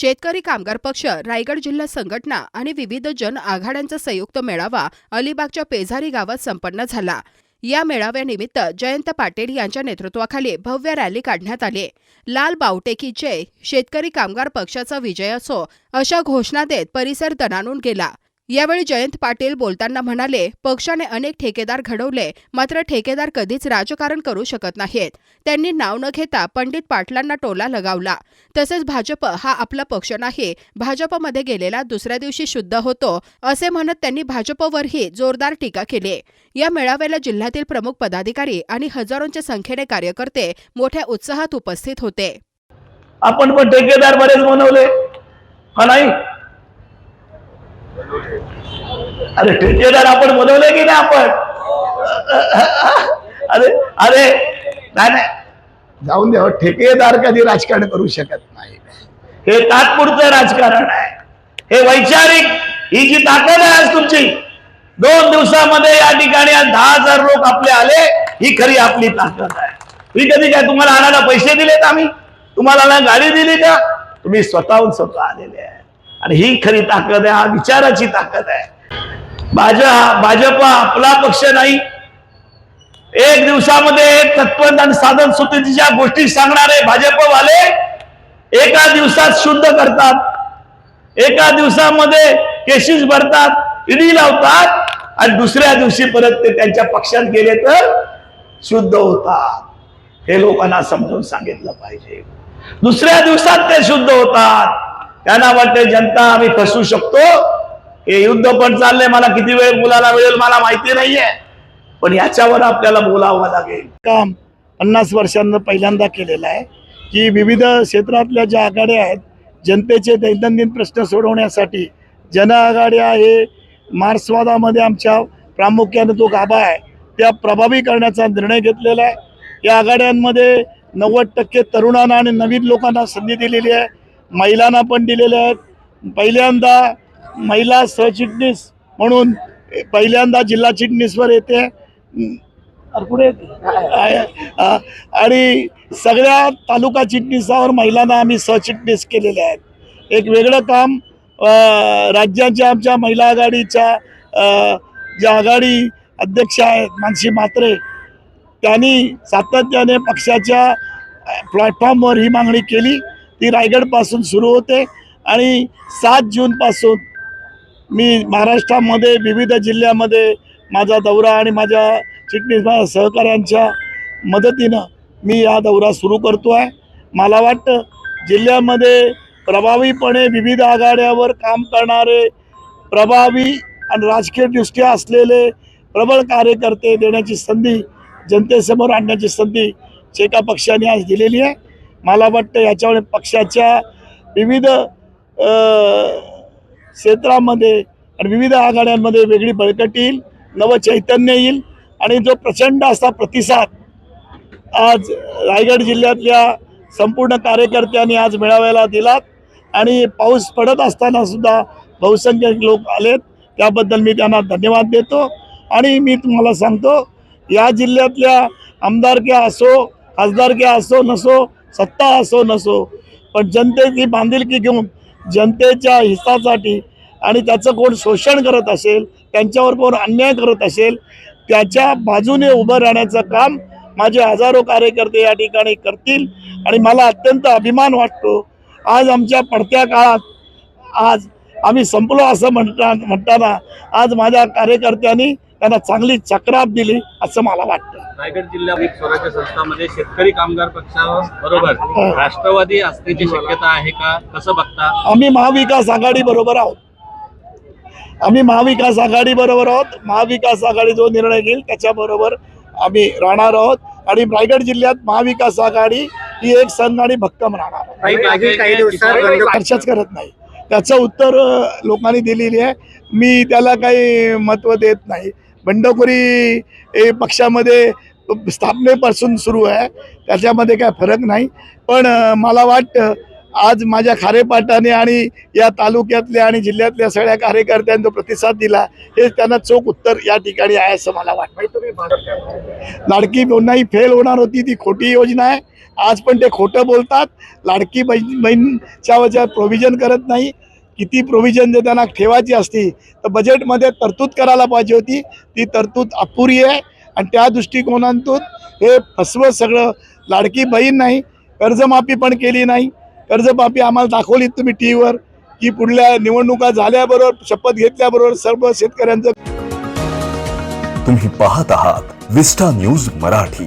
शेतकरी कामगार पक्ष रायगड जिल्हा संघटना आणि विविध जन आघाड्यांचा संयुक्त मेळावा अलिबागच्या पेझारी गावात संपन्न झाला. या मेळाव्यानिमित्त जयंत पाटील यांच्या नेतृत्वाखाली भव्य रॅली काढण्यात आली. लाल बावटे की जय शेतकरी कामगार पक्षाचा विजय असो अशा घोषणा देत परिसर दणानून गेला. यावेळी जयंत पाटील बोलताना म्हणाले पक्षाने अनेक ठेकेदार घडवले मात्र ठेकेदार कधीच राजकारण करू शकत नाहीत. त्यांनी नाव न घेता पंडित पाटलांना टोला लगावला. तसेच भाजप हा आपला पक्ष नाही भाजपमध्ये गेलेला दुसऱ्या दिवशी शुद्ध होतो असे म्हणत त्यांनी भाजपवरही जोरदार टीका केली. या मेळाव्याला जिल्ह्यातील प्रमुख पदाधिकारी आणि हजारोंच्या संख्येने कार्यकर्ते मोठ्या उत्साहात उपस्थित होते. आपण पण ठेकेदार बरेच बनवले. हा नाही? अरे ठेकेदार आपण बनवले की नाही आपण? अरे अरे नाही जाऊन द्या हो, ठेकेदार कधी राजकारण करू शकत नाही. हे तात्पुरतं राजकारण आहे. हे वैचारिक ही जी ताकद आहे आज तुमची दोन दिवसामध्ये या ठिकाणी आज दहा हजार लोक आपले आले ही खरी आपली ताकद आहे. ही कधी काय तुम्हाला आणायला पैसे दिलेत आम्ही? तुम्हाला गाडी दिली का? तुम्ही स्वतःहून स्वतः आलेले आहे. आणि ही खरी ताकद आहे हा विचाराची ताकद आहे. भाजप भाजपा आपला पक्ष नाही. एक दिवसामध्ये तत्वज्ञान साधन सुतीच्या गोष्टी सांगणारे भाजपवाले एका दिवसात शुद्ध करतात. एका दिवसामध्ये केसेस भरतात इडी लावतात आणि दुसऱ्या दिवशी परत ते त्यांच्या पक्षात गेले तर शुद्ध होतात. हे लोकांना समजून सांगितलं पाहिजे. दुसऱ्या दिवसात ते शुद्ध होतात. त्यांना वाटते जनता आम्ही फसवू शकतो. हे युद्ध पण चाललंय मला किती वेळ मुलाला मिळेल मला माहिती नाहीये. पण याच्यावर आपल्याला बोलावं लागेल. काम पन्नास वर्षांना पहिल्यांदा केलेलं आहे की विविध क्षेत्रातल्या ज्या आघाड्या आहेत जनतेचे दैनंदिन प्रश्न सोडवण्यासाठी जन आघाड्या हे मार्क्सवादामध्ये आमच्या प्रामुख्याने जो गाभा आहे त्या प्रभावी करण्याचा निर्णय घेतलेला आहे. या आघाड्यांमध्ये नव्वद टक्के तरुणांना आणि नवीन लोकांना संधी दिलेली आहे. महिलांना पण दिलेले आहेत. पहिल्यांदा महिला सहचिटणीस म्हणून पहिल्यांदा जिल्हा चिटणीसवर येते. आणि सगळ्या तालुका चिटणीसावर महिलांना आम्ही सहचिटणीस केलेले आहेत. एक वेगळं काम राज्याच्या आमच्या महिला आघाडीच्या ज्या आघाडी अध्यक्ष आहेत मानसी म्हात्रे त्यांनी सातत्याने पक्षाच्या प्लॅटफॉर्मवर ही मागणी केली. ती रायगडपासून सुरू होते आणि सात जूनपासून मी महाराष्ट्रामध्ये विविध जिल्ह्यामध्ये माझा दौरा आणि माझ्या चिटणीस माझ्या सहकाऱ्यांच्या मदतीनं मी हा दौरा सुरू करतो आहे मला वाटतं जिल्ह्यामध्ये प्रभावीपणे विविध आघाड्यावर काम करणारे प्रभावी आणि राजकीयदृष्ट्या असलेले प्रबळ कार्यकर्ते देण्याची संधी जनतेसमोर आणण्याची संधी एका पक्षाने आज दिलेली आहे. मला वाटतं याच्यामुळे पक्षाच्या विविध क्षेत्रामध्ये आणि विविध आघाड्यांमध्ये वेगळी बळकट येईल नवचैतन्य येईल आणि जो प्रचंड असा प्रतिसाद आज रायगड जिल्ह्यातल्या संपूर्ण कार्यकर्त्यांनी आज मेळाव्याला दिलात आणि पाऊस पडत असताना सुद्धा बहुसंख्य लोक आलेत त्याबद्दल मी त्यांना धन्यवाद देतो. आणि मी तुम्हाला सांगतो या जिल्ह्यातल्या आमदारक्या असो खासदारक्या असो नसो सत्ता असो नसो पण जनतेची बांधिलकी घेऊन जनतेच्या हितासाठी आणि त्याचं कोण शोषण करत असेल त्यांच्यावर कोण अन्याय करत असेल त्याच्या बाजूने उभं राहण्याचं काम माझे हजारो कार्यकर्ते या ठिकाणी करतील. आणि मला अत्यंत अभिमान वाटतो आज आमच्या पडत्या काळात आज आम्ही संपलो असं म्हणता म्हणताना आज माझ्या कार्यकर्त्यांनी त्यांना चांगली चक्राप दिली असं मला वाटतं. रायगड जिल्हा स्वराज्य संस्थामध्ये शेतकरी कामगार पक्षाबरोबर राष्ट्रवादी असण्याची शक्यता आहे का? कसं बघता? आम्ही महाविकास आघाडी बरोबर आहोत. आम्ही महाविकास आघाडी बरोबर आहोत. महाविकास आघाडी जो निर्णय घेईल त्याच्याबरोबर आम्ही राहणार आहोत. आणि रायगड जिल्ह्यात महाविकास आघाडी ही एक संघ आणि भक्कम राहणार चर्चाच करत नाही. त्याचं उत्तर अ, लोकांनी दिलेली आहे. मी त्याला काही महत्त्व देत नाही. बंडखोरी हे पक्षामध्ये स्थापनेपासून सुरू आहे. त्याच्यामध्ये काय फरक नाही. पण मला वाटतं आज माझ्या खारेपाटाने आणि या तालुक्यातल्या आणि जिल्ह्यातल्या सगळ्या कार्यकर्त्यांचा प्रतिसाद दिला हे त्यांना चोख उत्तर या ठिकाणी आहे असं मला वाटतं लाडकी नाही फेल होणार होती ती खोटी योजना आहे. आज पण ते खोटं बोलतात. लाडकी बहीण बहीणच्या प्रोव्हिजन करत नाही. किती प्रोव्हिजन जे त्यांना ठेवायची असती तर बजेटमध्ये तरतूद करायला पाहिजे होती. ती तरतूद अपुरी आहे. आणि त्या दृष्टिकोनातून हे फसवं सगळं. लाडकी बहीण नाही कर्जमाफी पण केली नाही. कर्जमाफी आम्हाला दाखवली तुम्ही टी व्हीवर की पुढल्या निवडणुका झाल्याबरोबर शपथ घेतल्याबरोबर सर्व शेतकऱ्यांचं तुम्ही पाहत आहात विस्टा न्यूज मराठी.